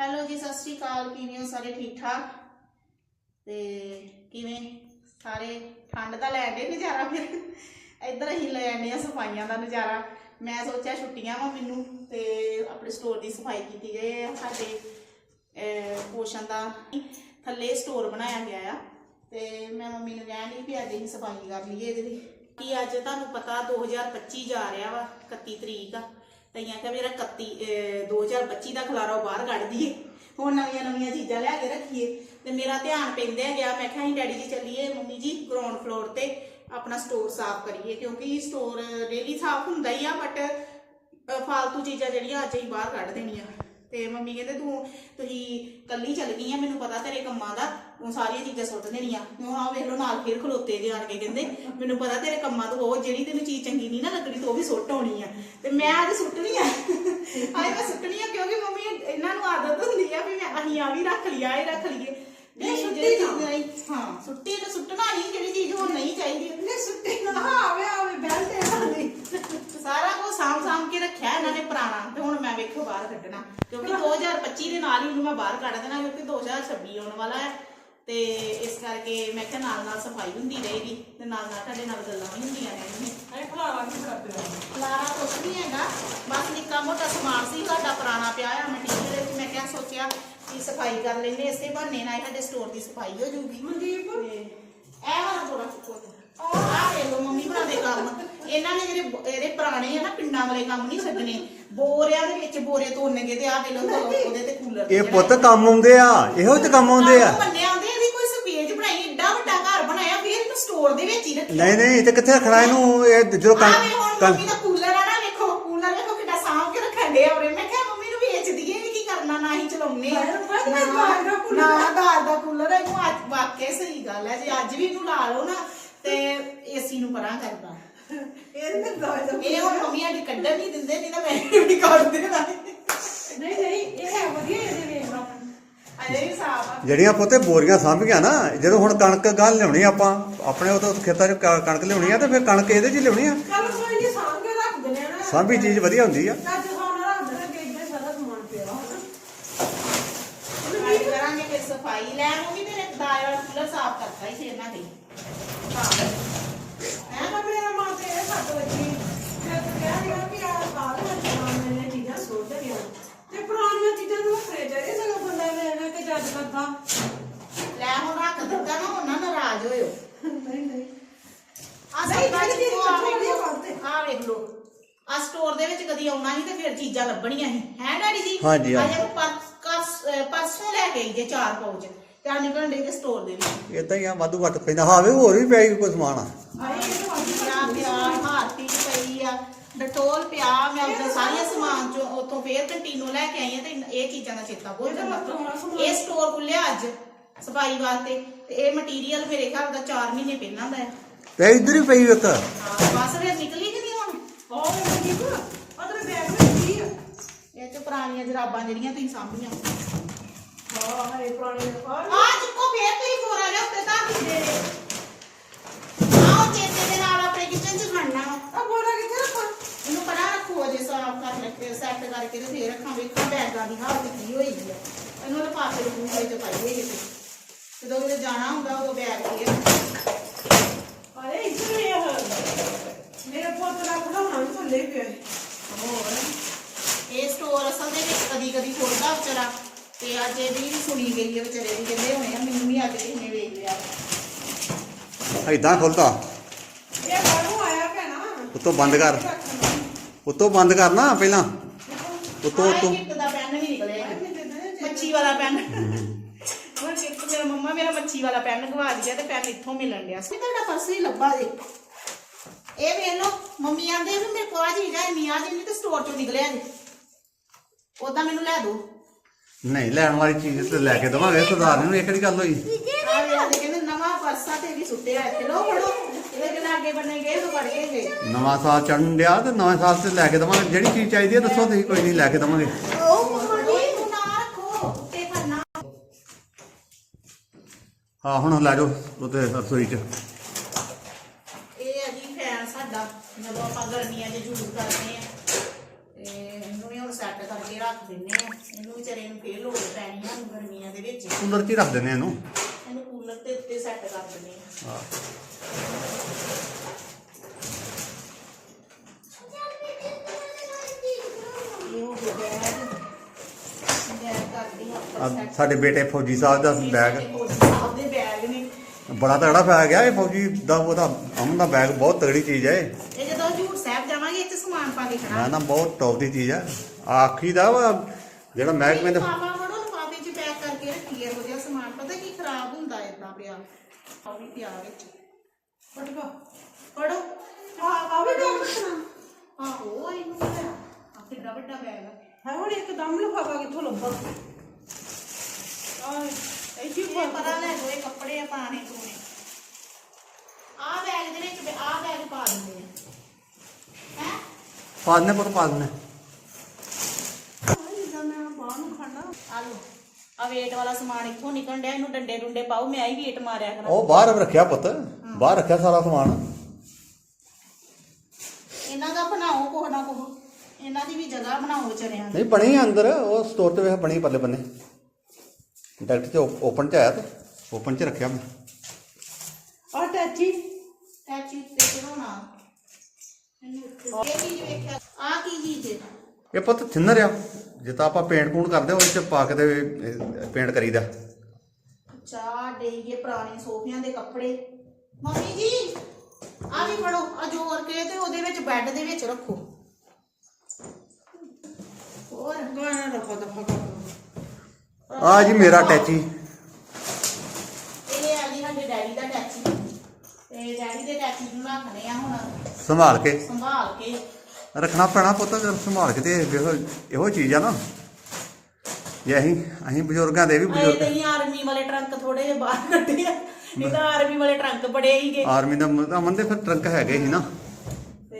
Hello ਜੀ, ਸਤਿ ਸ਼੍ਰੀ ਅਕਾਲ। ਕਿਵੇਂ ਹੋ ਸਾਰੇ? ਠੀਕ ਠਾਕ? ਤੇ ਕਿਵੇਂ ਸਾਰੇ? ਠੰਡ ਦਾ ਲੈ ਦੇ ਨਜ਼ਾਰਾ ਫਿਰ। ਇੱਧਰ ਅਸੀਂ ਲੈ ਆਨੇ ਆ ਸਫਾਈਆਂ ਦਾ ਨਜ਼ਾਰਾ। ਮੈਂ ਸੋਚਿਆ ਛੁੱਟੀਆਂ ਵਾ ਮੈਨੂੰ ਤੇ ਆਪਣੇ ਸਟੋਰ ਦੀ ਸਫ਼ਾਈ ਕੀਤੀ ਗਈ ਹੈ ਸਾਡੇ ਪੋਸ਼ਨ ਦਾ ਥੱਲੇ ਸਟੋਰ ਬਣਾਇਆ ਗਿਆ ਆ। ਤੇ ਮੈਂ ਮੰਮੀ ਨੂੰ ਕਹਿਣ ਡਈ ਵੀ ਅੱਜ ਅਸੀਂ ਸਫ਼ਾਈ ਕਰ ਲਈਏ ਇਹਦੇ ਦੀ ਕੀ ਅੱਜ ਤੁਹਾਨੂੰ ਪਤਾ 2025 ਜਾ ਰਿਹਾ ਵਾ 31 ਤਰੀਕ। ਆ ਤਈਆਂ ਕਿ ਮੇਰਾ 31 ਅਹ 2025 ਦਾ ਖਲਾਰਾ ਉਹ ਬਾਹਰ ਕੱਢ ਦਈਏ। ਹੁਣ ਨਵੀਆਂ ਨਵੀਆਂ ਚੀਜ਼ਾਂ ਲਿਆ ਕੇ ਰੱਖੀਏ। ਤੇ ਮੇਰਾ ਧਿਆਨ ਪੈਂਦਾ ਗਿਆ ਮੈਂ ਕਿਹਾ ਅਸੀਂ ਡੈਡੀ ਜੀ ਚੱਲੀਏ ਮੰਮੀ ਜੀ ਗਰਾਊਂਡ ਫਲੋਰ ਤੇ ਆਪਣਾ ਸਟੋਰ ਸਾਫ਼ ਕਰੀਏ, ਕਿਉਂਕਿ ਸਟੋਰ ਡੇਲੀ ਸਾਫ਼ ਹੁੰਦਾ ਹੀ ਆ ਬਟ ਫਾਲਤੂ ਚੀਜ਼ਾਂ ਜਿਹੜੀਆਂ ਅੱਜ ਹੀ ਬਾਹਰ ਕੱਢ ਦੇਣੀਆਂ। ਤੇ ਮੰਮੀ ਕਹਿੰਦੇ ਤੂੰ, ਤੁਸੀਂ ਕੱਲੀ ਚੱਲ ਗਈ ਆ, ਮੈਨੂੰ ਪਤਾ ਤੇਰੇ ਕੰਮਾਂ ਦਾ। ਤੂੰ ਸਾਰੀਆਂ ਚੀਜ਼ਾਂ ਸੁੱਟ ਦੇਣੀਆਂ। ਹੁਣ ਆ ਵੇਖ ਲਓ ਨਾਲ ਫੇਰ ਖਲੋਤੇ ਜੇ ਆਣ ਕੇ ਕਹਿੰਦੇ ਮੈਨੂੰ ਪਤਾ ਤੇਰੇ ਕੰਮਾਂ ਤੋਂ ਉਹ ਜਿਹੜੀ ਤੈਨੂੰ ਚੀਜ਼ ਚੰਗੀ ਨਹੀਂ ਨਾ ਲੱਗਣੀ ਤੂੰ ਉਹ ਵੀ ਸੁੱਟ ਆਉਣੀ ਆ। ਤੇ ਮੈਂ ਅੱਜ ਸੁੱਟਣੀ ਆ। ਅੱਜ ਮੈਂ ਸੁੱਟਣੀ ਆ ਕਿਉਂਕਿ ਮੰਮੀ ਇਹਨਾਂ ਨੂੰ ਆਦਤ ਹੁੰਦੀ ਆ ਵੀ ਮੈਂ ਅਸੀਂ ਆ ਵੀ ਰੱਖ ਲਿਆ ਇਹ ਰੱਖ ਲਈਏ। ਨਹੀਂ, ਸੁੱਟੀ ਨਹੀਂ ਹਾਂ ਸੁੱਟੀ ਤਾਂ ਸੁੱਟਣਾ ਨਹੀਂ ਜਿਹੜੀ ਚੀਜ਼ ਹੁਣ ਨਹੀਂ ਚਾਹੀਦੀ। ਨੇ ਸੁੱਤੇ ਨਾ ਆਵੇ ਆਵੇ ਬੈਲ ਤੇ ਆਉਂਦੀ ਸਾਰਾ ਕੁਝ ਸਾਂਭ ਸਾਂਭ ਕੇ ਰੱਖਿਆ ਇਹਨਾਂ ਨੇ ਪੁਰਾਣਾ ਤੇ ਹੁਣ ਮੈਂ ਵੇਖੋ ਬਾਹਰ ਕੱਢਣਾ। ਕਿਉਂਕਿ 2025 ਦੇ ਨਾਲ ਹੀ ਉਹਨੂੰ ਮੈਂ ਬਾਹਰ ਕੱਢ ਦੇਣਾ ਕਿਉਂਕਿ 2026 ਆਉਣ ਵਾਲਾ ਹੈ। ਤੇ ਇਸ ਕਰਕੇ ਮੈਂ ਕਿਹਾ ਨਾਲ ਨਾਲ ਸਫ਼ਾਈ ਹੁੰਦੀ ਰਹੇਗੀ ਤੇ ਨਾਲ ਨਾਲ ਤੁਹਾਡੇ ਨਾਲ ਗੱਲਾਂ ਵੀ ਹੁੰਦੀਆਂ ਰਹਿਣਗੀਆਂ। ਅਰੇ ਖਲਾਵਾ ਕੀ ਕਰਦੇ ਆ ਲਾਰਾ ਕੁਛ ਨਹੀਂ ਹੈਗਾ ਬਸ ਨਿੱਕਾ ਮੋਟਾ ਸਮਾਨ ਸੀ ਸਾਡਾ ਪੁਰਾਣਾ ਪਿਆ ਆ ਮਟੀਰੀਅਲ ਵਿੱਚ ਮੈਂ ਕਿਹਾ ਸੋਚਿਆ ਕਿ ਸਫ਼ਾਈ ਕਰ ਲੈਂਦੇ ਇਸੇ ਬਹਾਨੇ ਨਾਲ ਸਾਡੇ ਸਟੋਰ ਦੀ ਸਫ਼ਾਈ ਹੋ ਜੂਗੀ ਮਨਦੀਪ? ਇਹ ਵਾਲਾ ਥੋੜਾ ਚੁੱਕੋ ਆਹ ਵੇਖ ਲਓ ਮੰਮੀ ਬਣਾ ਦੇ ਕੰਮ। ਇਹਨਾਂ ਨੇ ਜਿਹੜੇ ਇਹਦੇ ਪੁਰਾਣੇ ਆ ਨਾ ਪਿੰਡਾਂ ਵਾਲੇ ਕੰਮ ਨਹੀਂ ਛੱਡਣੇ ਬੋਰਿਆਂ ਦੇ ਵਿੱਚ ਬੋਰੇ ਤੋੜਨਗੇ ਤੇ ਆਹ ਵੇਖ ਲਓ ਉਹਦੇ ਤੇ ਕੂਲਰ ਇਹ ਪੁੱਤ ਕੰਮ ਆਉਂਦੇ ਆ ਇਹੋ ਤੇ ਕੰਮ ਆਉਂਦੇ ਆ ਆਉਂਦੇ ਇਹਦੀ ਕੋਈ ਸਪੇਜ ਬਣਾਈ ਏਡਾ ਵੱਡਾ ਘਰ ਬਣਾਇਆ ਫਿਰ ਇਹਨੂੰ ਸਟੋਰ ਦੇ ਵਿੱਚ ਹੀ ਰੱਖਿਆ ਨਹੀਂ ਨਹੀਂ ਇਹ ਤੇ ਕਿੱਥੇ ਰੱਖਣਾ ਇਹਨੂੰ? ਇਹ ਜਦੋਂ ਆਹ ਕਣ ਵੇ ਹੁਣ ਮੰਮੀ ਦਾ ਕੂਲਰ ਆ ਨਾ ਵੇਖੋ ਕੂਲਰ ਵੇਖੋ ਕਿੱਡਾ ਸਾਂਭ ਕੇ ਰੱਖਣ ਦੇ ਔਰੇ ਮੈਂ ਕਿਹਾ ਮੰਮੀ ਨੂੰ ਵੇਚ ਦਈਏ ਵੀ ਕੀ ਕਰਨਾ ਨਾ ਹੀ ਚਲਾਉਨੇ ਆ। ਮੈਂ ਕਿਹਾ ਦਾਜ ਦਾ ਕੂਲਰ। ਨਾ ਦਾਜ ਦਾ ਕੂਲਰ ਹੈ ਇਹਨੂੰ ਅੱਜ ਵਾਕਿਆ ਸਹੀ ਗੱਲ ਹੈ ਜੇ ਅੱਜ ਵੀ ਇਹਨੂੰ ਲਾ ਲਓ ਨਾ ਤੇ ਏਸੀ ਨੂੰ ਪਰਾਂ ਕਰਦਾ। ਇਹ ਤੇ ਦਾਜ ਦਾ ਇਹ ਹੁਣ ਮੰਮੀ ਸਾਡੀ ਕੱਢਣ ਨਹੀਂ ਦਿੰਦੇ ਨਹੀਂ ਤਾਂ ਮੈਂ ਵੀ ਕੱਢ ਦੇਣਾ। ਨਹੀਂ ਨਹੀਂ ਇਹ ਹੈ ਵਧੀਆ ਇਹਦੇ ਵੇਖ ਲਓ। ਅਜੇ ਵੀ ਸਾਫ਼ ਆ ਜਿਹੜੀਆਂ ਪੁੱਤੇ ਬੋਰੀਆਂ ਸਾਂਭੀਆਂ ਨਾ ਜਦੋਂ ਹੁਣ ਕਣਕ ਗਾਲ ਲਿਆਉਣੀ ਆਪਾਂ ਆਪਣੇ ਉਹ ਤੋਂ ਖੇਤਾਂ 'ਚ ਕ- ਕਣਕ ਲਿਆਉਣੀ ਆ ਤੇ ਫਿਰ ਕਣਕ ਇਹਦੇ 'ਚ ਹੀ ਲਿਆਉਣੀ ਆ। ਕੱਲ ਕੋਈ ਨਹੀਂ ਸਾਂਭ ਕੇ ਰੱਖ ਦਿੰਦੇ ਆ ਨਾ। ਸਾਂਭੀ ਚੀਜ਼ ਵਧੀਆ ਹੁੰਦੀ ਆ ਅੱਜ ਸੋਨਾ ਰੱਖ ਦੇਣਾ ਕਿ ਇੱਦਾਂ ਸਾਰਾ ਸਮਾਨ ਪਿਆ ਹੋਣਾ ਸਫ਼ਾਈ ਕਰਾਂਗੇ ਫਿਰ ਸਫ਼ਾਈ ਲੈ ਮੰਮੀ ਤੇਰੇ ਦਾਜ ਵਾਲਾ ਕੂਲਰ ਸਾਫ਼ ਕਰਤਾ ਹੀ ਸੀ ਇਹਨਾਂ ਦੇ ਹਾਂ ਮੈਂ ਤਾਂ ਮੇਰਾ ਮਾਂ ਤੇ ਇਹ ਸੱਟ ਵੱਜੀ ਮੈਂ ਤਾਂ ਕਿਹਾ ਸੀਗਾ ਕਿ ਆ ਸਾਲ ਵਿੱਚ ਸਮਾਨ ਮੈਨੇ ਚੀਜ਼ਾਂ ਸੁੱਟ ਗਿਆ ਤੇ ਪੁਰਾਣੀਆਂ ਚੀਜ਼ਾਂ ਨੂੰ ਫ੍ਰਿਜ ਇਹ ਸਗੋਂ ਬੰਦਾ ਲੈਣਾ ਕਿ ਜੱਜ ਕਰਦਾ ਲੈ ਹੁਣ ਰੱਖ ਦਿੱਤਾ ਨਾ ਹੁਣ ਨਾ ਨਾਰਾਜ਼ ਹੋਇਓ। ਨਹੀਂ ਨਹੀਂ। ਆ ਨਹੀਂ, ਸਭ ਜਿਹੜੀ ਚੀਜ਼ ਵੇਖ ਕੱਢਣੀ ਆ ਵੇਖ ਸਟੋਰ ਦੇ ਵਿੱਚ ਕਦੀ ਆਉਣਾ ਸੀ ਤੇ ਫਿਰ ਚੀਜ਼ਾਂ ਲੱਭਣੀਆਂ ਸੀ। ਹੈ ਡੈਡੀ ਜੀ? ਹਾਂਜੀ, ਹਾਂਜੀ। ਅਜੇ ਪਰਸ- ਲੈ ਕੇ ਆਈ ਜੇ ਚਾਰ ਪਾਉਚ ਤੇ ਆ ਨਿਕਲਣ ਦੇ ਸਟੋਰ ਦੇ ਵਿੱਚ। ਇਦਾਂ ਹੀ ਆ ਵਾਧੂ ਘੱਟ ਪੈਂਦਾ। ਹਾਵੇ ਹੋਰ ਵੀ ਪਿਆ ਕੋਈ ਸਮਾਨ। ਆ ਆਏ ਇਹ ਤਾਂ ਵਾਧੂ ਪਿਆ ਪਿਆ ਹਾਰਪੀ ਪਈ ਆ ਡਟੋਲ ਪਿਆ ਮੈਂ ਉਹਦਾ ਸਾਰੀਆਂ ਸਮਾਨ ਚੋਂ ਉੱਥੋਂ ਫੇਰ ਕੰਟੀਨੋਂ ਲੈ ਕੇ ਆਈ ਆ ਤੇ ਇਹ ਚੀਜ਼ਾਂ ਦਾ ਚੇਤਾ ਇਹ ਤਾਂ ਥੋੜ੍ਹਾ ਸਮਾਨ- ਇਹ ਸਟੋਰ ਖੁੱਲਿਆ ਅੱਜ ਸਫ਼ਾਈ ਵਾਸਤੇ। ਤੇ ਇਹ ਮਟੀਰੀਅਲ ਮੇਰੇ ਘਰ ਦਾ 4 ਮਹੀਨੇ ਪਹਿਲਾਂ ਦਾ ਹੈ। ਤੇ ਇੱਧਰ ਹੀ ਪਈ ਇੱਕ ਬਸ ਫਿਰ ਨਿਕਲੀ ਕਿ ਨਹੀਂ ਹੁਣ? ਉਹ ਮਨਦੀਪ ਅਦਰ ਬੈਗ ਵਿੱਚ ਕੀ ਆ। ਇਹ ਚ ਪੁਰਾਣੀਆਂ ਜਰਾਬਾਂ ਜਿਹੜੀਆਂ ਤੁਸੀਂ ਸਾਂਭੀਆਂ। ਹਾਂ ਹੈ ਪੁਰਾਣੇ ਆ ਆ ਚੁੱਕੋ ਫੇਰ ਤੁਸੀਂ ਕੋਰਾ ਜਿਹਾ ਉੱਤੇ ਧਰ ਦਿੰਦੇ ਨੇ ਆਓ ਚੇਤੇ ਦੇ ਨਾਲ ਆਪਣੇ ਕਿਚਨ ਚ ਖੜਨਾ ਵਾ। ਆ ਬੋਲਾ ਕਿੱਥੇ ਰੱਖਾਂ ਇਹਨੂੰ ਪਰਾਂ ਰੱਖੋ ਜੇ ਸਾਫ਼ ਕਰ ਲੈ ਸੈੱਟ ਕਰਕੇ ਤੇ ਫੇਰ ਰੱਖਾਂ ਵੇਖਾਂ ਬੈਗਾਂ ਦੀ ਹਾਲਤ ਕੀ ਹੋਈ ਹੈ ਇਹਨੂੰ ਲਿਫਾਫੇ ਦੇ ਪੂਰੇ ਚ ਪਾਈ ਹੋਈ ਕਿਤੇ ਜਦੋਂ ਕਿਤੇ ਜਾਣਾ ਹੁੰਦਾ ਉਦੋਂ ਬੈਗ ਫੇਰ ਅਰੇ ਇੱਧਰ ਇਹ ਮੇਰੇ ਪੁੱਤ ਦਾ ਖੜਾਉਣਾ ਵੀ ਥੱਲੇ ਹੀ ਪਿਆ ਹੈ। ਹੋਰ? ਇਹ ਸਟੋਰ ਅਸਲ ਦੇ ਵਿੱਚ ਕਦੀ ਕਦੀ ਖੋਲਦਾ ਵਿਚਾਰਾ। ਤੇ ਅੱਜ ਇਹਦੀ ਵੀ ਸੁਣੀ ਗਈ ਹੈ ਵਿਚਾਰੇ ਦੀ। ਕਹਿੰਦੇ ਹੋਣੇ ਆ ਮੈਨੂੰ ਵੀ ਅੱਜ ਕਿਸੇ ਨੇ ਵੇਖ ਲਿਆ। ਏਦਾਂ ਖੁੱਲਦਾ? ਇਹ ਬਾਹਰੋਂ ਆਇਆ ਭੈਣਾ ਉੱਤੋਂ ਬੰਦ ਕਰ। ਉੱਤੋਂ ਬੰਦ ਕਰਨਾ ਪਹਿਲਾਂ। ਉੱਤੋਂ ਉੱਤੋਂ। ਕਿੱਟ ਦਾ ਪੈਨ ਵੀ ਨਿਕਲਿਆ ਮੱਛੀ ਵਾਲਾ ਪੈਨ ਉਹ ਕਿੱਟ ਮੇਰਾ ਮੰਮਾ ਮੇਰਾ ਮੱਛੀ ਵਾਲਾ ਪੈਨ ਗਵਾ ਦਿਆ ਤੇ ਪੈਨ ਇੱਥੋਂ ਮਿਲਣ ਡਿਆ ਸੀ। ਤੁਹਾਡਾ ਪਰਸ ਹੀ ਲੱਭਾ ਜੇ। ਇਹ ਵੇਖ ਲਓ ਮੰਮੀ ਆਂਦੇ ਵੀ ਮੇਰੇ ਕੋਲ ਆ ਚੀਜ਼ ਆ ਇੰਨੀ ਆ ਜਿੰਨੀ ਤੇ ਸਟੋਰ ਚੋਂ ਨਿਕਲਿਆ ਜੀ। ਉਦਾਂ ਮੈਨੂੰ ਲੈ ਦਿਓ। ਨਹੀਂ ਲੈਣ ਵਾਲੀ ਚੀਜ਼ ਤੇ ਲੈ ਕੇ ਦਵਾਂਗੇ ਸਰਦਾਰ ਨੂੰ ਇਹ ਕਿਹੜੀ ਗੱਲ ਹੋਈ ਆ ਕਹਿੰਦੇ ਨਵਾਂ ਪਰਸਾ ਤੇ ਵੀ ਸੁੱਟਿਆ ਇੱਥੇ। ਲੋ ਫੜੋ। ਨਵਾਂ ਸਾਲ ਚੜਨ ਡਿਆ ਤੇ ਨਵੇਂ ਸਾਲ ਤੇ ਲੈ ਕੇ ਦਵਾਂਗੇ। ਜਿਹੜੀ ਚੀਜ਼ ਚਾਹੀਦੀ ਹੈ ਦੱਸੋ ਤੁਸੀਂ ਕੋਈ ਨਹੀਂ ਲੈ ਕੇ ਦਵਾਂਗੇ। ਤੇ ਹਾਂ ਹੁਣ ਲੈ ਜਾਓ ਉਹਤੇ ਰਸੋਈ 'ਚ। ਇਹ ਹੈ ਜੀ ਫੈਨ ਸਾਡਾ ਜਦੋਂ ਆਪਾਂ ਗਰਮੀਆਂ 'ਚ ਯੂਜ਼ ਕਰਦੇ ਆ ਤੇ ਇਹਨੂੰ ਵੀ ਹੁਣ ਸੈੱਟ ਕਰਕੇ ਰੱਖ ਦਿੰਨੇ ਆ ਇਹਨੂੰ ਵਿਚਾਰੇ ਨੂੰ ਫੇਰ ਲੋੜ ਪੈਣੀ ਆ ਹੁਣ ਗਰਮੀਆਂ ਦੇ ਵਿੱਚ। ਕੂਲਰ 'ਚ ਹੀ ਰੱਖ ਦਿੰਦੇ ਇਹਨੂੰ। ਇਹਨੂੰ ਕੂਲਰ ਦੇ ਉੱਤੇ ਸੈੱਟ ਕਰ ਦਿੰਨੇ ਆ ਹਾਂ ਆਹ ਸਾਡੇ ਬੇਟੇ ਫੌਜੀ ਸਾਹਿਬ ਦਾ ਬੈਗ ਸਾਹਿਬ ਦੇ ਬੈਗ ਨੇ ਬੜਾ ਤਗੜਾ ਪੈ ਗਿਆ ਇਹ ਫੌਜੀ ਦਾ ਉਹਦਾ ਅਮਨ ਦਾ ਬੈਗ ਬਹੁਤ ਤਗੜੀ ਚੀਜ਼ ਹੈ ਇਹ। ਇਹ ਜਦੋਂ ਹਜੂਰ ਸਾਹਿਬ ਜਾਵਾਂਗੇ ਇੱਥੇ ਸਮਾਨ ਪਾ ਕੇ ਖੜਾ। ਨਾ ਬਹੁਤ ਟੌਪ ਦੀ ਚੀਜ਼ ਹੈ ਆਖੀ ਦਾ ਵਾ ਜਿਹੜਾ ਮਹਿਕਮੇ ਦੇ ਪਾਪਾ ਫੜੋ ਲਿਫਾਫੇ 'ਚ ਪੈਕ ਕਰਕੇ ਰੱਖੀ ਇਹੋ ਜਿਹਾ ਸਮਾਨ। ਪਤਾ ਕੀ ਖਰਾਬ ਹੁੰਦਾ ਇਦਾਂ ਪਿਆ? ਆ ਵੀ ਪਿਆ ਵਿੱਚ। ਫਟਕਾ ਫੜੋ। ਆ ਆ ਵੀ ਡੋਕ ਰੱਖਣਾ। ਆਹੋ ਇਹਨੂੰ ਕੀ ਹੋਇਆ ਆ ਕਿੱਡਾ ਵੱਡਾ ਬੈਗ ਹੈ ਹੁਣ ਇੱਕਦਮ ਲਫਾਫਾ ਕਿੱਥੋਂ ਲੱਭਾ? ਇਹ ਪਤਾ ਲੈ ਜੋ ਇਹ ਕੱਪੜੇ ਆ ਪਾਣੇ ਚੋਣੇ ਆ ਬੈਗ ਦੇ ਵਿੱਚ ਆ ਬੈਗ ਪਾ ਦਿੰਦੇ ਆ। ਹੈ? ਪਾ ਦਿੰਦੇ ਪੁੱਤ ਪਾ ਦਿੰਦੇ ਜਿੱਦਾਂ ਮੈਂ ਬਾਹਰ ਨੂੰ ਖੜਨਾ ਆ ਲੋ ਆ ਵੇਟ ਵਾਲਾ ਸਮਾਨ ਇੱਥੋਂ ਨਿਕਲਣ ਡਿਆ ਇਹਨੂੰ ਡੰਡੇ ਡੁੰਡੇ ਪਾਓ ਮੈਂ ਹੀ ਵੇਟ ਮਾਰਿਆ ਕਰਾਂ। ਉਹ ਬਾਹਰ ਰੱਖਿਆ ਪੁੱਤ ਬਾਹਰ ਰੱਖਿਆ ਸਾਰਾ ਸਮਾਨ। ਇਹਨਾਂ ਦਾ ਬਣਾਓ ਕੋਹ ਨਾ ਕੋਹ ਇਹਨਾਂ ਦੀ ਵੀ ਜਗ੍ਹਾ ਬਣਾਓ ਵਿਚਾਰਿਆਂ ਦੀ। ਨਹੀਂ ਬਣੀ ਆ ਅੰਦਰ ਉਹ ਸਟੋਰ ਤੇ ਵੇਖ ਬਣੀ ਪੱਲੇ ਬੰਨੇ। ਡਾਇਰੈਕਟ ਚ ਓਪਨ ਚ ਆਇਆ ਤੇ? ਓਪਨ ਚ ਰੱਖਿਆ ਮੈਂ। ਆ ਟੈਚੀ। ਟੈਚੀ ਉੱਤੇ ਚੜਾਉਣਾ ਇਹ ਚੀਜ਼ ਵੇਖਿਆ। ਆ ਕੀ ਚੀਜ਼ ਹੈ? ਇਹ ਪੁੱਤ ਥਿਨਰ ਆ। ਜਿੱਦਾਂ ਆਪਾਂ ਪੇਂਟ ਪੂੰਟ ਕਰਦੇ ਉਹਦੇ ਚ ਪਾ ਕੇ ਤੇ ਪੇਂਟ ਕਰੀਦਾ। ਚਾਹ ਡੇਈਏ ਪੁਰਾਣੇ ਸੋਫਿਆਂ ਦੇ ਕੱਪੜੇ। ਮੰਮੀ ਜੀ ਆ ਵੀ ਫੜੋ। ਆ ਜੋੜ ਕੇ ਤੇ ਉਹਦੇ ਵਿੱਚ ਬੈੱਡ ਦੇ ਵਿੱਚ ਰੱਖੋ। ਹੋਰ। ਗਾਣਾ ਰਫਾ ਦਫਾ ਕਰ ਆ ਜੀ ਮੇਰਾ ਟੈਚੀ। ਇਹ ਆ ਜੀ ਸਾਡੇ ਡੈਡੀ ਦਾ ਟੈਚੀ। ਤੇ ਡੈਡੀ ਦੇ ਟੈਚੀ ਨੂੰ ਰੱਖਦੇ ਆ ਹੁਣ। ਸੰਭਾਲ ਕੇ। ਸੰਭਾਲ ਕੇ। ਰੱਖਣਾ ਪੈਣਾ ਪੁੱਤ ਜਦ ਸੰਭਾਲ ਕੇ ਤੇ ਵੇਖੋ ਇਹੋ ਚੀਜ਼ ਆ ਨਾ। ਜੇ ਅਸੀਂ ਅਸੀਂ ਬਜ਼ੁਰਗਾਂ ਦੇ ਵੀ ਬਜ਼ੁਰਗ ਨਹੀਂ ਆਰਮੀ ਵਾਲੇ ਟਰੰਕ ਥੋੜੇ ਜਿਹਾ ਬਾਹਰ ਕੱਢੇ ਆ। ਇਹ ਤਾਂ ਆਰਮੀ ਵਾਲੇ ਟਰੰਕ ਬੜੇ ਹੀਗੇ ਆਰਮੀ ਦਾ ਮ- ਅਮਨ ਦੇ ਫਿਰ ਟਰੰਕ ਹੈਗੇ ਸੀ ਨਾ। ਤੇ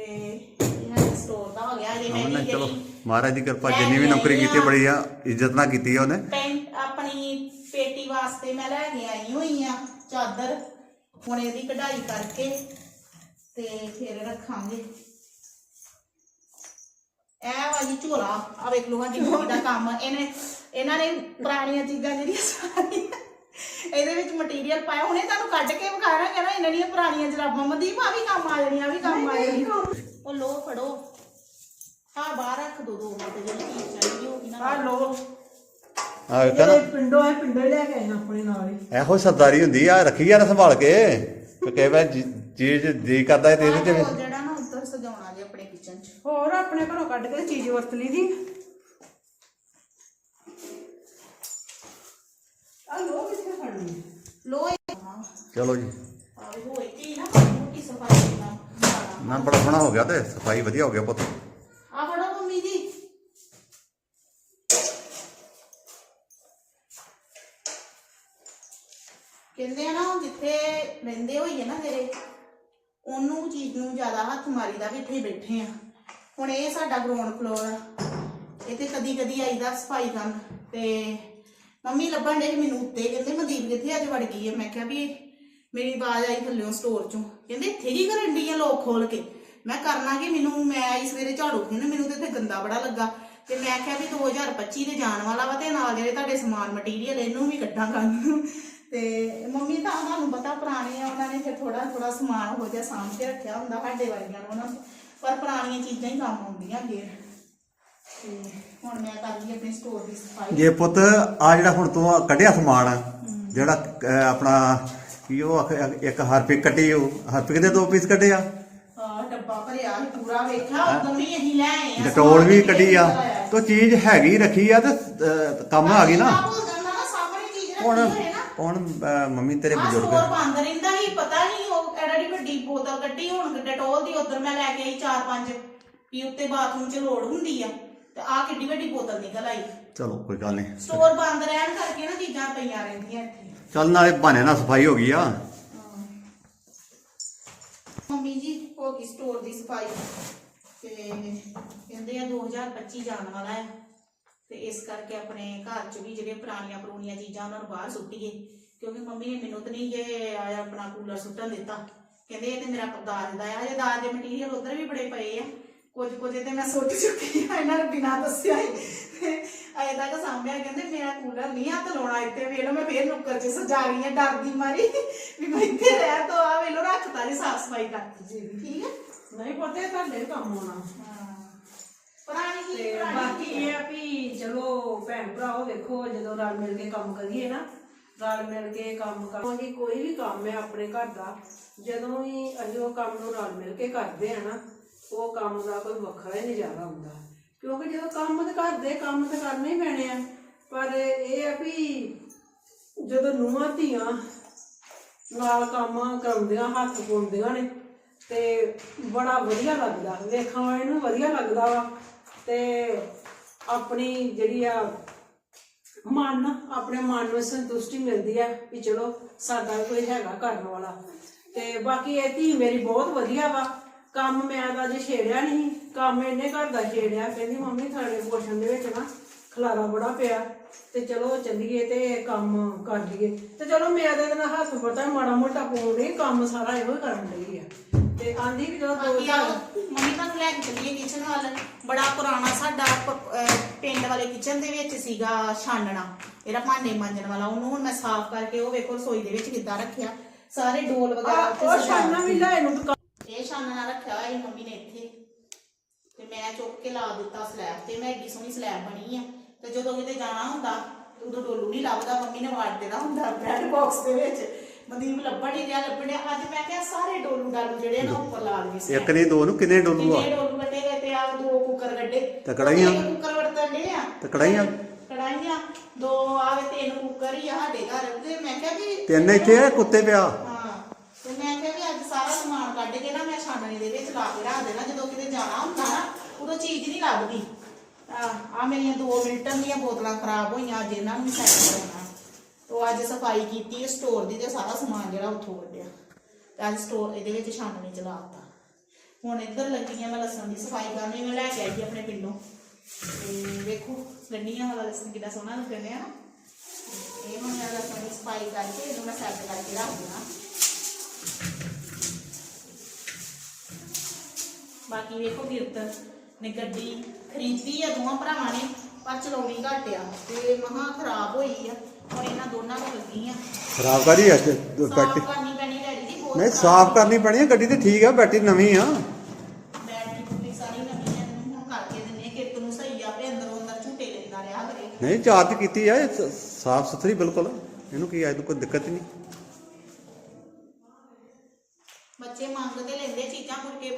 ਇਹਨਾਂ ਸਟੋਰ ਦਾ ਹੋ ਗਿਆ ਜੇ ਮੈਂ ਅਮਨ ਨੇ ਵੀ ਚਲੋ ਜਿਹੜੀ ਮਹਾਰਾਜ ਦੀ ਕਿਰਪਾ ਜਿੰਨੀ ਵੀ ਨੌਕਰੀ ਕੀਤੀ ਬੜੀ ਆ ਇੱਜ਼ਤ ਨਾਲ ਕੀਤੀ ਆ ਉਹਨੇ। ਪੈਂਟ ਆਪਣੀ ਪੇਟੀ ਵਾਸਤੇ ਮੈਂ ਲੈ ਕੇ ਆਈ ਹੋਈ ਆ ਚਾਦਰ। ਹੁਣ ਇਹਦੀ ਕਢਾਈ ਕਰਕੇ ਤੇ ਫਿਰ ਰੱਖਾਂਗੇ। ਇਹ ਵਾਲੀ ਝੋਲਾ ਆ ਵੇਖ ਲਓ ਹਾਂ ਜੀ ਦਾ ਕੰਮ। ਇਹਨੇ ਇਹਨਾਂ ਨੇ ਪੁਰਾਣੀਆਂ ਚੀਜ਼ਾਂ ਜਿਹੜੀਆਂ ਸਾਰੀਆਂ ਇਹਦੇ ਵਿੱਚ ਮਟੀਰੀਅਲ ਪਾਇਆ। ਹੁਣੇ ਤੁਹਾਨੂੰ ਕੱਢ ਕੇ ਵਿਖਾਣਾ ਨਾ ਇਹਨਾਂ ਦੀਆਂ ਪੁਰਾਣੀਆਂ ਜਰਾਬਾਂ। ਮਦੀਪ ਆ ਵੀ ਕੰਮ ਆ ਜਾਣੀਆਂ ਆ ਵੀ ਕੰਮ ਆ ਜਾਣੀਆਂ ਉਹ ਲੋ ਫੜੋ। ਆ ਬਾਹਰ ਰੱਖ ਦੋ ਦੋ ਮਿੰਟ ਜਿਹੜੀ ਚੀਜ਼ ਚਾਹੀਦੀ ਹੋਗੀ ਨਾ ਆ ਲੋ। ਆ ਇਹ ਪਿੰਡੋਂ ਇਹ ਪਿੰਡੋਂ ਹੀ ਲੈ ਕੇ ਆਏ ਆਪਣੇ ਨਾਲ ਹੀ। ਇਹੋ ਸਰਦਾਰੀ ਹੁੰਦੀ ਆ ਰੱਖੀ ਆ ਨਾ ਸੰਭਾਲ ਕੇ। ਕਿ ਕਈ ਵਾਰ ਜੀ- ਚੀਜ਼ ਜੀ ਕਰਦਾ ਤੇ ਇਹਦੇ ਚ ਜਿਹੜਾ ਨਾ ਉੱਧਰ ਸਜਾਉਣਾ ਜੇ ਆਪਣੇ ਕਿਚਨ 'ਚ। ਹੋਰ ਆਪਣੇ ਘਰੋਂ ਕੱਢ ਕੇ ਚੀਜ਼ ਵਰਤ ਲਈ ਦੀ। ਆ ਲੋ ਕਿੱਥੇ ਫੜਨੀ ਲੋਏ ਚਲੋ ਜੀ। ਆ ਹੋਏ ਕੀ ਨਾ ਮੋਟੀ ਸਫ਼ਾਈ ਨਾ ਨਾ ਬੜਾ ਸੋਹਣਾ ਹੋ ਗਿਆ ਤੇ ਸਫ਼ਾਈ ਵਧੀਆ ਹੋ ਗਿਆ ਪੁੱਤ ਆ ਫੜੋ ਮੰਮੀ ਜੀ ਕਹਿੰਦੇ ਆ ਨਾ, ਹੁਣ ਜਿੱਥੇ ਰਹਿੰਦੇ ਹੋਈਏ ਨਾ ਤੇਰੇ ਉਹਨੂੰ ਚੀਜ਼ ਨੂੰ ਜ਼ਿਆਦਾ ਹੱਥ ਮਾਰੀਦਾ ਵੀ ਇੱਥੇ ਬੈਠੇ ਆ। ਹੁਣ ਇਹ ਸਾਡਾ ਗਰਾਊਂਡ ਫਲੋਰ ਆ। ਇੱਥੇ ਕਦੀ ਕਦੀ ਆਈਦਾ ਸਫ਼ਾਈ ਕਰਨ। ਤੇ ਮੰਮੀ ਲੱਭਣ ਦੇ ਮੈਨੂੰ ਉੱਤੇ, ਕਹਿੰਦੇ ਮਨਦੀਪ ਕਿੱਥੇ ਅੱਜ ਵੜ ਗਈ ਹੈ ਮੈਂ ਕਿਹਾ ਵੀ ਮੇਰੀ ਆਵਾਜ਼ ਆਈ ਥੱਲਿਓਂ ਸਟੋਰ ਚੋਂ। ਕਹਿੰਦੇ ਇੱਥੇ ਕੀ ਕਰਨ ਡਈ ਆ ਲੋਕ ਖੋਲ ਕੇ? ਮੈਂ ਕਰਨਾ ਕਿ? ਮੈਨੂੰ, ਮੈਂ ਆਈ ਸਵੇਰੇ ਝਾੜੂ ਖੀਨ, ਮੈਨੂੰ ਤੇ ਇੱਥੇ ਗੰਦਾ ਬੜਾ ਲੱਗਾ। ਤੇ ਮੈਂ ਕਿਹਾ ਵੀ 2025 ਦੇ ਜਾਣ ਵਾਲਾ ਵਾ ਤੇ ਨਾਲ ਜਿਹੜੇ ਤੁਹਾਡੇ ਸਮਾਨ ਮਟੀਰੀਅਲ ਇਹਨੂੰ ਵੀ ਕੱਢਾਂਗਾ ਤੇ ਮੰਮੀ ਤਾਂ ਤੁਹਾਨੂੰ ਪਤਾ ਪੁਰਾਣੇ ਆ ਉਹਨਾਂ ਨੇ ਫਿਰ ਥੋੜਾ ਥੋੜਾ ਸਮਾਨ ਹੋ ਜਾ ਸਾਂਭ ਕੇ ਰੱਖਿਆ ਹੁੰਦਾ ਸਾਡੇ ਵਰਗਿਆਂ ਨੂੰ ਉਹਨਾਂ ਨੂੰ। ਪਰ ਪੁਰਾਣੀਆਂ ਚੀਜ਼ਾਂ ਹੀ ਕੰਮ ਆਉਂਦੀਆਂ ਫਿਰ ਤੇ ਹੁਣ ਮੈਂ ਕਰ ਲਈ ਆਪਣੇ ਸਟੋਰ ਦੀ ਸਫ਼ਾਈ। ਜੇ ਪੁੱਤ ਆ ਜਿਹੜਾ ਹੁਣ ਤੂੰ ਕੱਢਿਆ ਸਮਾਨ ਆ, ਜਿਹੜਾ ਅਹ, ਆਪਣਾ ਕੀ ਉਹ ਆਖ- ਇੱਕ ਹਰਪਿਕ ਕੱਢੀ ਉਹ। ਹਰਪਿਕ ਦੇ ਦੋ ਪੀਸ ਕੱਢੇ ਆ? ਆ ਡੱਬਾ ਭਰਿਆ ਸੀ ਪੂਰਾ ਵੇਖਿਆ ਉਦੋਂ ਵੀ ਅਸੀਂ ਲੈ ਆਏ ਆ। ਡਟੋਲ ਵੀ ਕੱਢੀ ਆ। ਤੋ ਚੀਜ਼ ਹੈਗੀ ਰੱਖੀ ਆ ਤੇ ਅਹ, ਕੰਮ ਆ ਗਈ ਨਾ। ਸਾਹਮਣੇ ਚੀਜ਼ ਰੱਖੀ ਹੁਣ ਹੋਏ ਨਾ ਅਹ, ਮੰਮੀ ਤੇਰੇ ਆ ਬਜ਼ੁਰਗ? ਸਟੋਰ ਬੰਦ ਰਹਿੰਦਾ ਸੀ ਪਤਾ ਨਹੀਂ ਉਹ ਐਡੀ ਵੱਡੀ ਬੋਤਲ ਕੱਢੀ ਹੁਣ ਡਟੋਲ ਦੀ ਉਧਰ ਮੈਂ ਲੈ ਕੇ ਆਈ ਚਾਰ ਪੰਜ ਵੀ ਉੱਤੇ ਬਾਥਰੂਮ 'ਚ ਲੋੜ ਹੁੰਦੀ ਆ। ਤੇ ਆ ਕਿੱਡੀ ਵੱਡੀ ਬੋਤਲ ਨਿਕਲ ਆਈ। ਚਲੋ ਕੋਈ ਗੱਲ ਨਹੀਂ। ਸਟੋਰ ਬੰਦ ਰਹਿਣ ਕਰਕੇ ਨਾ ਚੀਜ਼ਾਂ ਪਈਆਂ ਰਹਿੰਦੀਆਂ ਇੱਥੇ। ਚੱਲ ਨਾਲੇ ਬਹਾਨੇ ਨਾਲ ਸਫ਼ਾਈ ਹੋ ਗਈ ਆ। ਮੰਮੀ ਜੀ ਹੋ ਗਈ ਸਟੋਰ ਦੀ ਸਫ਼ਾਈ। ਤੇ ਕਹਿੰਦੇ ਆ 2025 ਜਾਣ ਵਾਲਾ ਹੈ ਤੇ ਇਸ ਕਰਕੇ ਆਪਣੇ ਘਰ 'ਚ ਵੀ ਜਿਹੜੇ ਪੁਰਾਣੀਆਂ ਪੁਰਾਣੀਆਂ ਚੀਜ਼ਾਂ ਉਹਨਾਂ ਨੂੰ ਬਾਹਰ ਸੁੱਟੀਏ। ਕਿਉਂਕਿ ਮੰਮੀ ਨੇ ਮੈਨੂੰ ਤਾਂ ਨਹੀਂ ਜੇ ਆਇਆ ਆਪਣਾ ਕੂਲਰ ਸੁੱਟਣ ਦਿੱਤਾ। ਕਹਿੰਦੇ ਇਹ ਤੇ ਮੇਰਾ ਦਾਜ ਦਾ ਆ ਇਹ ਦਾਜ ਦੇ ਮਟੀਰੀਅਲ ਉਧਰ ਵੀ ਬੜੇ ਪਏ ਆ। ਕੁਝ ਕੁਝ ਤੇ ਮੈਂ ਸੋਚ ਚੁੱਕੀ ਆ ਇਹਨਾਂ ਨੂੰ ਬਿਨਾਂ ਦੱਸਿਆ ਹੀ। ਅਜੇ ਤੱਕ ਸਾਹਮਣੇ ਕਹਿੰਦੇ ਮੇਰਾ ਕੂਲਰ ਨਹੀਂ ਹੱਥ ਲਾਉਣਾ ਇੱਥੇ ਵੇਖ ਲਓ ਮੈਂ ਫੇਰ ਨੁੱਕਰ 'ਚ ਸਜਾ ਗਈ ਆ ਡਰਦੀ ਮਾਰੀ। ਵੀ ਮੈਂ ਇੱਥੇ ਰਹਿ ਤੋ ਆ ਵੇਖ ਲਓ ਰੱਖਤਾ ਜੀ ਸਾਫ਼ ਸਫ਼ਾਈ ਕਰਤੀ ਜੀ। ਠੀਕ ਹੈ? ਨਹੀਂ ਪਤਾ ਤੁਹਾਡੇ ਕੰਮ ਆਉਣਾ। ਹਾਂ। ਪੁਰਾਣੀ ਤੇ ਬਾਕੀ ਇਹ ਆ ਵੀ ਚਲੋ ਭੈਣ ਭਰਾਓ ਵੇਖੋ ਜਦੋਂ ਰਲ ਮਿਲ ਕੇ ਕੰਮ ਕਰੀਏ ਨਾ ਰਲ ਮਿਲ ਕੇ ਕੰਮ ਕਰਾਂਗੇ ਕੋਈ ਵੀ ਕੰਮ ਹੈ ਆਪਣੇ ਘਰ ਦਾ ਜਦੋਂ ਵੀ ਅਸੀਂ ਉਹ ਕੰਮ ਨੂੰ ਰਲ ਮਿਲ ਕੇ ਕਰਦੇ ਆ ਨਾ ਉਹ ਕੰਮ ਦਾ ਕੋਈ ਵੱਖਰਾ ਹੀ ਨਜ਼ਾਰਾ ਹੁੰਦਾ। ਕਿਉਂਕਿ ਜਦੋਂ ਕੰਮ ਤੇ ਕਰਦੇ ਕੰਮ ਤੇ ਕਰਨੇ ਹੀ ਪੈਣੇ ਆ। ਪਰ ਇਹ ਆ ਵੀ ਜਦੋਂ ਨੂੰਹਾਂ ਧੀਆਂ ਨਾਲ ਕੰਮ ਕਰਾਉਂਦੀਆਂ ਹੱਥ ਪਾਉਂਦੀਆਂ ਨੇ ਤੇ ਬੜਾ ਵਧੀਆ ਲੱਗਦਾ ਵੇਖਣ ਵਾਲੇ ਨੂੰ ਵਧੀਆ ਲੱਗਦਾ ਵਾ। ਤੇ ਆਪਣੀ ਜਿਹੜੀ ਆ ਮਨ, ਆਪਣੇ ਮਨ ਨੂੰ ਸੰਤੁਸ਼ਟੀ ਮਿਲਦੀ ਆ ਵੀ ਚਲੋ ਸਾਡਾ ਵੀ ਕੋਈ ਹੈਗਾ ਕਰਨ ਵਾਲਾ। ਤੇ ਬਾਕੀ ਇਹ ਧੀ ਮੇਰੀ ਬਹੁਤ ਵਧੀਆ ਵਾ। ਕੰਮ ਮੈਂ ਤਾਂ ਅਜੇ ਛੇੜਿਆ ਨਹੀਂ। ਕੰਮ ਇਹਨੇ ਘਰ ਦਾ ਛੇੜਿਆ। ਕਹਿੰਦੀ ਮੰਮੀ ਤੁਹਾਡੇ ਪੋਸ਼ਣ ਦੇ ਵਿੱਚ ਨਾ ਖਲਾਰਾ ਬੜਾ ਪਿਆ। ਤੇ ਚਲੋ ਚੱਲੀਏ ਤੇ ਕੰਮ ਕਰ ਲਈਏ। ਤੇ ਚਲੋ ਮੈਂ ਤਾਂ ਇਹਦੇ ਨਾਲ ਹੱਥ ਪਤਾ, ਮਾੜਾ ਮੋਟਾ ਪਾਉਂਦੀ ਕੰਮ ਸਾਰਾ ਇਹੋ ਹੀ ਕਰਨ ਲਈ ਆ। ਤੇ ਆਂਦੀ ਵੀ ਜਦੋਂ ਦੋ ਬਾਕੀ ਆਓ, ਮੰਮੀ ਤੁਹਾਨੂੰ ਲੈ ਕੇ ਚੱਲੀਏ ਕਿਚਨ ਵੱਲ। ਬੜਾ ਪੁਰਾਣਾ ਸਾਡਾ ਪ- ਅਹ ਪਿੰਡ ਵਾਲੇ ਕਿਚਨ ਦੇ ਵਿੱਚ ਸੀਗਾ ਛਾਨਣਾ। ਜਿਹੜਾ ਭਾਂਡੇ ਮਾਂਜਣ ਵਾਲਾ। ਉਹਨੂੰ ਹੁਣ ਮੈਂ ਸਾਫ਼ ਕਰਕੇ ਉਹ ਵੇਖੋ ਰਸੋਈ ਦੇ ਵਿੱਚ ਕਿੱਦਾਂ ਰੱਖਿਆ। ਸਾਰੇ ਡੋਲ ਵਗੈਰਾ ਉੱਤੇ ਉਹ ਸਜਾ ਸ਼ਾਨਾ ਵੀ ਲੈ ਇਹਨੂੰ ਦੁਕਾਨ ਇਹ ਛਾਨਣਾ ਰੱਖਿਆ ਹੋਇਆ ਸੀ ਮੰਮੀ ਨੇ ਇੱਥੇ। ਤੇ ਮੈਂ ਚੁੱਕ ਕੇ ਲਾ ਦਿੱਤਾ ਸਲੈਬ ਤੇ। ਮੈਂ ਏਡੀ ਸੋਹਣੀ ਸਲੈਬ ਬਣੀ ਆ। ਤੇ ਜਦੋਂ ਕਿਤੇ ਜਾਣਾ ਹੁੰਦਾ ਤੇ ਉਦੋਂ ਡੋਲੂ ਨਹੀਂ ਲੱਭਦਾ। ਮੰਮੀ ਨੇ ਵਾੜ ਦੇਣਾ ਹੁੰਦਾ ਬ੍ਰੈਡ ਬਾਕਸ ਦੇ ਵਿੱਚ। ਮਨਦੀਪ ਲੱਭਣ ਹੀ ਰਿਹਾ ਲੱਭਣ ਡਿਆ। ਅੱਜ ਮੈਂ ਕਿਹਾ ਸਾਰੇ ਡੋਲੂ ਡਾਲੂ ਜਿਹੜੇ ਨਾ ਉੱਪਰ ਲਾ ਲਈਏ slab ਇੱਕ ਨਹੀਂ ਦੋ ਨੂੰ ਕਿੰਨੇ ਡੋਲੂ ਆ? ਕਿੰਨੇ ਡੋਲੂ ਕੱਢੇ ਗਏ ਤੇ ਆ ਦੋ ਕੁੱਕਰ ਕੱਢੇ ਤੇ ਕੜਾਹੀਆਂ? ਇੱਕ ਕੁੱਕਰ ਵਰਤਣ ਦੇ ਆ। ਤੇ ਕੜਾਹੀਆਂ? ਕੜਾਈਆਂ ਦੋ ਆਵੇ ਤਿੰਨ ਕੁੱਕਰ ਹੀ ਆ ਸਾਡੇ ਘਰ। ਤੇ ਮੈਂ ਕਿਹਾ ਵੀ ਤਿੰਨ ਇੱਥੇ ਆ ਕੁੱਤੇ ਪਿਆ? ਹਾਂ। ਤੇ ਮੈਂ ਕਿਹਾ ਵੀ ਅੱਜ ਸਾਰਾ ਸਮਾਨ ਕੱਢ ਕੇ ਨਾ ਮੈਂ ਛਾਨਣੀ ਦੇ ਵਿੱਚ ਲਾ ਕੇ ਰੱਖ ਦੇਣਾ। ਜਦੋਂ ਕਿਤੇ ਜਾਣਾ ਹੁੰਦਾ ਨਾ ਉਦੋਂ ਚੀਜ਼ ਨਹੀਂ ਲੱਭਦੀ। ਆ ਆ ਮੇਰੀਆਂ 2 ਮਿੰਟਾਂ ਦੀਆਂ ਬੋਤਲਾਂ ਖਰਾਬ ਹੋਈਆਂ ਅੱਜ ਇਹਨਾਂ ਨੂੰ ਸੈੱਟ ਕਰਨਾ। ਅੱਜ ਸਫ਼ਾਈ ਕੀਤੀ ਸਟੋਰ ਦੀ ਤੇ ਸਾਰਾ ਸਮਾਨ ਜਿਹੜਾ ਉੱਥੋਂ ਕੱਢਿਆ। ਤੇ ਅੱਜ ਸਟੋਰ ਇਹਦੇ ਵਿੱਚ ਛਾਨਣੀ ਚ ਲਾਤਾ ਹੁਣ ਇੱਧਰ ਲੱਗੀਆਂ ਮੈਂ ਲਸਣ ਦੀ ਸਫ਼ਾਈ ਕਰਨੀ ਮੈਂ ਲੈ ਕੇ ਆਈ ਆਪਣੇ ਪਿੰਡੋਂ। ਤੇ ਵੇਖੋ ਗੰਢੀਆਂ ਵਾਲਾ ਲਸਣ ਕਿੰਨਾ ਸੋਹਣਾ ਲੱਗਦਾ ਹੈ ਇਹ ਹੁਣ ਮੈਂ ਲਸਣ ਦੀ ਸਫ਼ਾਈ ਕਰਕੇ ਇਹਨੂੰ ਮੈਂ ਸੈੱਟ ਕਰਕੇ ਰੱਖ ਦੇਣਾ ਬਾਕੀ ਵੇਖੋ ਕਿਰਤ ਨੇ ਗੱਡੀ ਖਰੀਦੀ ਆ ਦੋਵਾਂ ਭਰਾਵਾਂ ਨੇ। ਪਰ ਚਲਾਉਣੀ ਘੱਟ ਆ ਤੇ ਮਹਾ ਖਰਾਬ ਹੋਈ ਆ ਹੁਣ ਇਹਨਾਂ ਦੋਨਾਂ ਨੂੰ ਲੱਗੀ ਆ। ਖਰਾਬ ਕਰੀ ਆ ਤੇ ਸਾਫ਼ ਬੈਟਰੀ। ਕਰਨੀ ਪੈਣੀ ਡੈਡੀ ਦੀ ਬਹੁਤ ਨਹੀਂ ਸਾਫ਼ ਕਰਨੀ ਪੈਣੀ ਆ ਗੱਡੀ ਤੇ ਠੀਕ ਆ ਬੈਟਰੀ ਨਵੀਂ ਆ। ਬੈਟਰੀ ਪੂਰੀ ਸਾਰੀ ਨਵੀਂ ਆ ਇਹਨੂੰ ਹੁਣ ਕਰਕੇ ਦਿੰਨੇ ਆ ਕਿਰਤ ਨੂੰ ਸਹੀ ਆਪੇ ਅੰਦਰੋਂ ਅੰਦਰ ਝੂਟੇ ਲੈਂਦਾ ਰਿਹਾ ਕਰੇ। ਨਹੀਂ ਚਾਰਜ ਕੀਤੀ ਆ ਇਹ ਸ- ਸਾਫ਼ ਸੁਥਰੀ ਬਿਲਕੁਲ ਇਹਨੂੰ ਕੀ ਆ ਇਹਨੂੰ ਕੋਈ ਦਿੱਕਤ ਹੀ ਨਹੀਂ। ਬੱਚੇ ਮੰਗਦੇ ਲੈਂਦੇ ਚੀਜ਼ਾਂ ਮੁੜ ਕੇ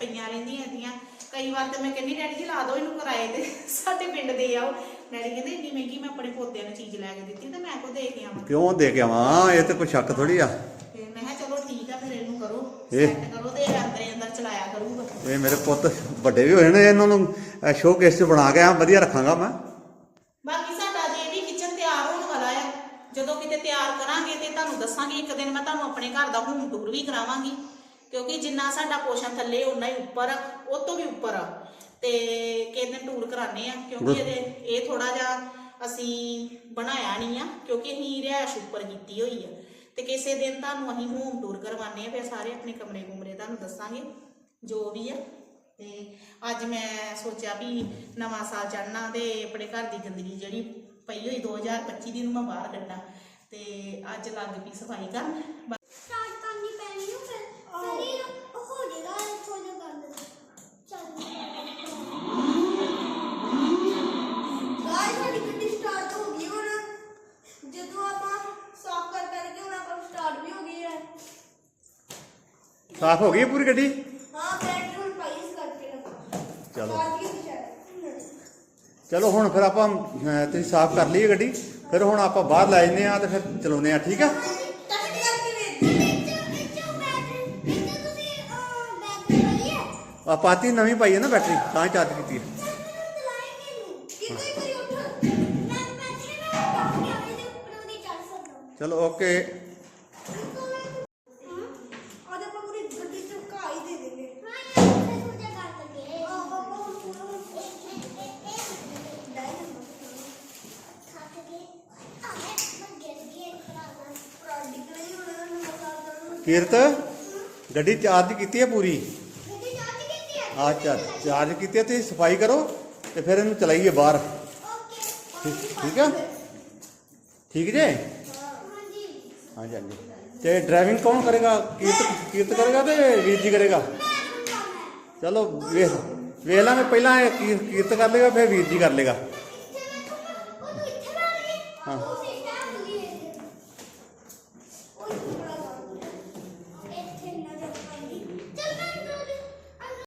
ਪਈਆਂ ਰਹਿੰਦੀਆਂ ਇਹਦੀਆਂ। ਕਈ ਵਾਰ ਤਾਂ ਮੈਂ ਕਹਿੰਦੀ ਡੈਡੀ ਜੀ ਲਾ ਦਿਓ ਇਹਨੂੰ ਕਿਰਾਏ ਤੇ। ਸਾਡੇ ਪਿੰਡ ਦੇ ਆਓ ਡੈਡੀ ਕਹਿੰਦੇ ਇੰਨੀ ਮਹਿੰਗੀ ਮੈਂ ਆਪਣੇ ਪੋਤਿਆਂ ਨੂੰ ਚੀਜ਼ ਲੈ ਕੇ ਦਿੱਤੀ ਤੇ ਮੈਂ ਕੋ ਦੇ ਕੇ ਆਵਾਂ? ਕਿਉਂ ਦੇ ਕੇ ਆਵਾਂ? ਇਹ ਤੇ ਕੋਈ ਸ਼ੱਕ ਥੋੜੀ ਆ। ਤੇ ਮੈਂ ਕਿਹਾ ਚਲੋ ਠੀਕ ਆ ਫਿਰ ਇਹਨੂੰ ਕਰੋ। ਇਹ- ਸੈੱਟ ਕਰੋ ਤੇ ਇਹ ਅੰਦਰ ਹੀ ਅੰਦਰ ਚਲਾਇਆ ਕਰੂਗਾ। ਇਹ ਮੇਰੇ ਪੁੱਤ ਵੱਡੇ ਵੀ ਹੋਏ ਨੇ ਇਹਨਾਂ ਨੂੰ ਸ਼ੋਅ ਕੇਸ ਚ ਬਣਾ ਕੇ ਆ ਵਧੀਆ ਰੱਖਾਂਗਾ ਮੈਂ। ਬਾਕੀ ਸਾਡਾ ਜੇ ਵੀ ਕਿਚਨ ਤਿਆਰ ਹੋਣ ਵਾਲਾ ਆ ਜਦੋਂ ਕਿਤੇ ਤਿਆਰ ਕਰਾਂਗੇ ਤੇ ਤੁਹਾਨੂੰ ਦੱਸਾਂਗੇ ਇੱਕ ਦਿਨ ਮੈਂ ਤੁਹਾਨੂੰ ਆਪਣੇ ਘਰ ਦਾ ਹੋਮ ਟੂਰ ਵੀ ਕਰਾਵਾਂਗੀ। ਕਿਉਂਕਿ ਜਿੰਨਾ ਸਾਡਾ ਪੋਸ਼ਣ ਥੱਲੇ ਉਨਾ ਹੀ ਉੱਪਰ ਆ ਉਹ ਤੋਂ ਵੀ ਉੱਪਰ ਆ। ਤੇ ਕਿਸੇ ਦਿਨ ਟੂਰ ਕਰਾਣੇ ਆ ਕਿਉਂਕਿ ਇਹਦੇ ਇਹ ਥੋੜਾ ਜਿਹਾ ਅਸੀਂ ਬਣਾਇਆ ਨਹੀਂ ਆ ਕਿਉਂਕਿ ਅਸੀਂ ਰਿਹਾਇਸ਼ ਉੱਪਰ ਕੀਤੀ ਹੋਈ ਆ। ਤੇ ਕਿਸੇ ਦਿਨ ਤੁਹਾਨੂੰ ਅਸੀਂ ਹੋਮ ਟੂਰ ਕਰਵਾਣੇ ਆ ਫਿਰ ਸਾਰੇ ਆਪਣੇ ਕਮਰੇ ਕੁਮਰੇ ਤੁਹਾਨੂੰ ਦੱਸਾਂਗੇ ਜੋ ਵੀ ਆ। ਤੇ ਅੱਜ ਮੈਂ ਸੋਚਿਆ ਵੀ ਨਵਾਂ ਸਾਲ ਚੜ੍ਹਨਾ ਤੇ ਆਪਣੇ ਘਰ ਦੀ ਗੰਦਗੀ ਜਿਹੜੀ ਪਈ ਹੋਈ 2025 ਦੀ ਨੂੰ ਮੈਂ ਬਾਹਰ ਕੱਢਾਂ। ਤੇ ਅੱਜ ਲੱਗ ਪਈ ਸਫ਼ਾਈ ਕਰਨ ਬ- ਸਟਾਰਟ ਕਰਨੀ ਪੈਣੀ ਹੈ ਫਿਰ ਫਿਰ ਇਹ ਹੋ ਜਾਏਗਾ ਥੋੜਾ ਗੰਦ ਚੱਲ ਗਾਇਸ ਸਾਡੀ ਗੱਡੀ ਸਟਾਰਟ ਹੋ ਗਈ ਹੁਣ ਜਦੋਂ ਆਪਾਂ ਸਾਫ਼ ਕਰ ਕਰਕੇ ਹੁਣ ਆਪਾਂ ਸਟਾਰਟ ਵੀ ਹੋ ਗਈ ਹੈ ਸਾਫ਼ ਹੋ ਗਈ ਹੈ ਪੂਰੀ ਗੱਡੀ? ਹਾਂ ਬੈਟਰੀ ਹੁਣ ਪਾਈ ਇਸ ਕਰਕੇ ਚਲੋ। ਚਲੋ ਹੁਣ ਫਿਰ ਆਪਾਂ ਅਹ, ਤੁਸੀਂ ਸਾਫ਼ ਕਰ ਲਈ ਹੈ ਗੱਡੀ। ਫਿਰ ਹੁਣ ਆਪਾਂ ਬਾਹਰ ਲੈ ਜੰਨੇ ਆ ਤੇ ਫਿਰ ਚਲਾਉਨੇ ਆ ਠੀਕ ਆ? ਹੈ ਆ ਪਾਤੀ ਨਵੀਂ ਪਾਈ ਹੈ ਨਾ ਬੈਟਰੀ ਤਾਂ ਚਾਰਜ ਕੀਤੀ ਹੈ। ਚਲੋ ਓਕੇ ਕੀਰਤ ਗੱਡੀ ਚਾਰਜ ਕੀਤੀ ਹੈ ਪੂਰੀ ਆ ਚਾਰਜ ਕੀਤੇ ਤੇ ਸਫ਼ਾਈ ਕਰੋ ਤੇ ਫਿਰ ਇਹਨੂੰ ਚਲਾਈਏ ਬਾਹਰ ਠੀਕ ਠੀਕ ਆ ਠੀਕ ਜੇ ਹਾਂਜੀ ਹਾਂਜੀ ਹਾਂਜੀ ਤੇ ਡਰਾਈਵਿੰਗ ਕੌਣ ਕਰੇਗਾ ਕੀਰਤ ਕੀਰਤ ਕਰੇਗਾ ਤੇ ਵੀਰ ਜੀ ਕਰੇਗਾ ਚਲੋ ਵੇਖ ਵੇਖ ਲਾਂਗੇ ਪਹਿਲਾਂ ਇਹ ਕੀ- ਕੀਰਤ ਕਰ ਲੇਗਾ ਫਿਰ ਵੀਰ ਜੀ ਕਰ